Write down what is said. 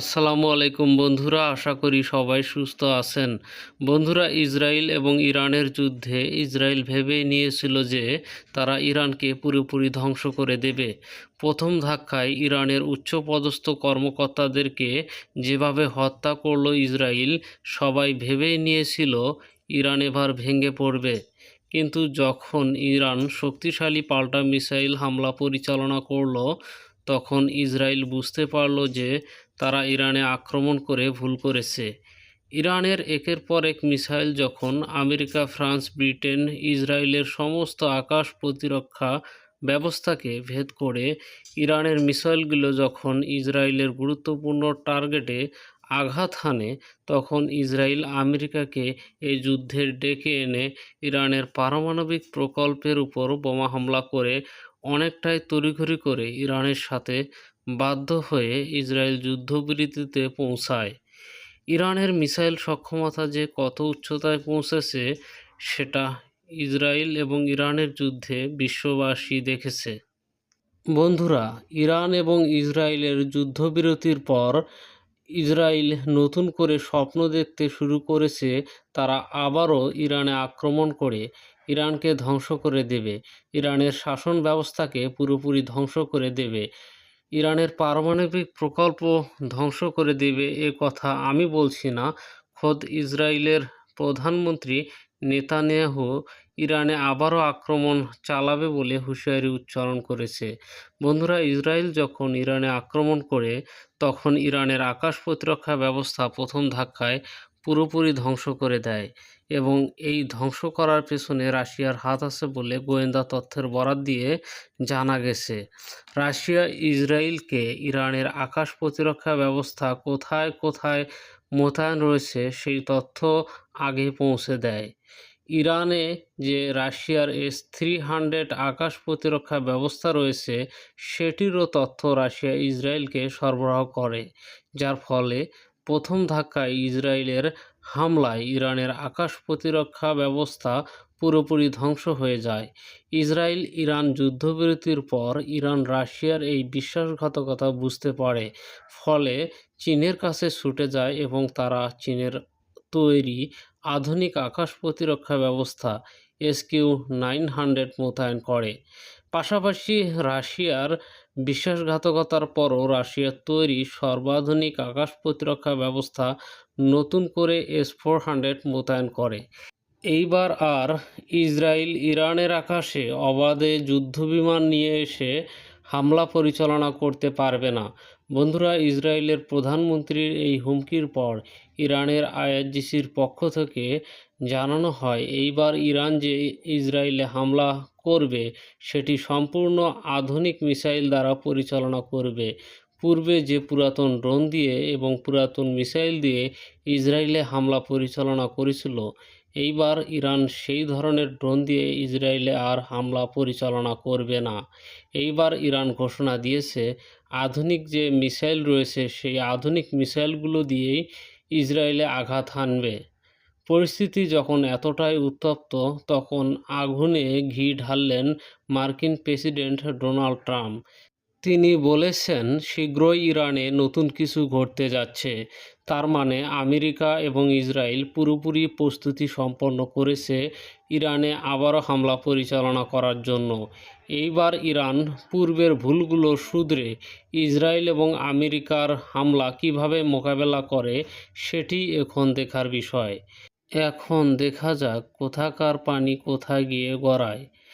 আসসালামু আলাইকুম বন্ধুরা, আশা করি সবাই সুস্থ আছেন। বন্ধুরা, ইসরায়েল এবং ইরানের যুদ্ধে ইসরায়েল ভেবে নিয়েছিল যে তারা ইরানকে পুরোপুরি ধ্বংস করে দেবে। প্রথম ধাক্কায় ইরানের উচ্চপদস্থ কর্মকর্তাদেরকে যেভাবে হত্যা করল ইসরায়েল, সবাই ভেবেই নিয়েছিল ইরান এবার ভেঙে পড়বে। কিন্তু যখন ইরান শক্তিশালী পাল্টা মিসাইল হামলা পরিচালনা করল তখন ইসরায়েল বুঝতে পারল যে তারা ইরানে আক্রমণ করে ভুল করেছে। ইরানের একের পর এক মিসাইল যখন আমেরিকা, ফ্রান্স, ব্রিটেন, ইসরায়েলের সমস্ত আকাশ প্রতিরক্ষা ব্যবস্থাকে ভেদ করে ইরানের মিসাইলগুলো যখন ইসরায়েলের গুরুত্বপূর্ণ টার্গেটে আঘাত হানে, তখন ইসরায়েল আমেরিকাকে এই যুদ্ধের ডেকে এনে ইরানের পারমাণবিক প্রকল্পের উপর বোমা হামলা করে অনেকটাই তড়িঘড়ি করে ইরানের সাথে বাধ্য হয়ে ইসরায়েল যুদ্ধবিরতিতে পৌঁছায়। ইরানের মিসাইল সক্ষমতা যে কত উচ্চতায় পৌঁছেছে, সেটা ইসরায়েল এবং ইরানের যুদ্ধে বিশ্ববাসী দেখেছে। বন্ধুরা, ইরান এবং ইসরায়েলের যুদ্ধবিরতির পর ইসরায়েল নতুন করে স্বপ্ন দেখতে শুরু করেছে, তারা আবারও ইরানে আক্রমণ করে, ইরানকে ধ্বংস করে দেবে। ইরানের শাসন ব্যবস্থাকে পুরোপুরি ধ্বংস করে দেবে। ইরানের পারমাণবিক প্রকল্প ধ্বংস করে দেবে, এ কথা আমি বলছি না। খোদ ইসরায়েলের প্রধানমন্ত্রী নেতানিয়াহু ইরানে আবারও আক্রমণ চালাবে বলে হুঁশিয়ারি উচ্চারণ করেছে। বন্ধুরা, ইসরায়েল যখন ইরানে আক্রমণ করে, তখন ইরানের আকাশ প্রতিরক্ষা ব্যবস্থা প্রথম ধাক্কায় পুরোপুরি ধ্বংস করে দেয়। এবং এই ধ্বংস করার পেছনে রাশিয়ার হাত আছে বলে গোয়েন্দা তথ্যের বরাত দিয়ে জানা গেছে। রাশিয়া, ইসরায়েলকে ইরানের আকাশ প্রতিরক্ষা ব্যবস্থা কোথায় কোথায় মোতায়েন রয়েছে সেই তথ্য আগে পৌঁছে দেয়। ইরানে যে রাশিয়ার এস থ্রি হান্ড্রেড আকাশ প্রতিরক্ষা ব্যবস্থা রয়েছে, সেটিরও তথ্য রাশিয়া, ইসরায়েলকে সরবরাহ করে। যার ফলে প্রথম ধাক্কায় ইসরায়েলের হামলায় ইরানের আকাশ প্রতিরক্ষা ব্যবস্থা পুরোপুরি ধ্বংস হয়ে যায়। ইসরায়েল ইরান যুদ্ধবিরতির পর ইরান রাশিয়ার এই বিশ্বাসঘাতকতা বুঝতে পারে, ফলে চীনের কাছে ছুটে যায় এবং তারা চীনের তৈরি আধুনিক আকাশ প্রতিরক্ষা ব্যবস্থা এসকিউ নাইন হান্ড্রেড মোতায়েন করে। পাশাপাশি রাশিয়ার বিশ্বাসঘাতকতার পরও রাশিয়ার তৈরি সর্বাধুনিক আকাশ প্রতিরক্ষা ব্যবস্থা নতুন করে এস ফোর হান্ড্রেড মোতায়েন করে। এইবার আর ইসরায়েল ইরানের আকাশে অবাধে যুদ্ধবিমান নিয়ে এসে হামলা পরিচালনা করতে পারবে না। বন্ধুরা, ইসরায়েলের প্রধানমন্ত্রীর এই হুমকির পর ইরানের আইআরজিসির পক্ষ থেকে জানানো হয়, এইবার ইরান যে ইসরায়েলে হামলা করবে, সেটি সম্পূর্ণ আধুনিক মিসাইল দ্বারা পরিচালনা করবে। পূর্বে যে পুরাতন ড্রোন দিয়ে এবং পুরাতন মিসাইল দিয়ে ইসরায়েলে হামলা পরিচালনা করেছিল, এইবার ইরান সেই ধরনের ড্রোন দিয়ে ইসরায়েলে আর হামলা পরিচালনা করবে না। এইবার ইরান ঘোষণা দিয়েছে, আধুনিক যে মিসাইল রয়েছে, সেই আধুনিক মিসাইলগুলো দিয়েই ইসরায়েলে আঘাত হানবে। পরিস্থিতি যখন এতটাই উত্তপ্ত, তখন আগুনে ঘি ঢাললেন মার্কিন প্রেসিডেন্ট ডোনাল্ড ট্রাম্প। তিনি বলেছেন, শীঘ্রই ইরানে নতুন কিছু ঘটতে যাচ্ছে। তার মানে আমেরিকা এবং ইসরায়েল পুরোপুরি প্রস্তুতি সম্পন্ন করেছে ইরানে আবারও হামলা পরিচালনা করার জন্য। এইবার ইরান পূর্বের ভুলগুলো শুধরে ইসরায়েল এবং আমেরিকার হামলা কীভাবে মোকাবেলা করে সেটি এখন দেখার বিষয়। এখন দেখা যাক কোথাকার পানি কোথায় গিয়ে গড়ায়।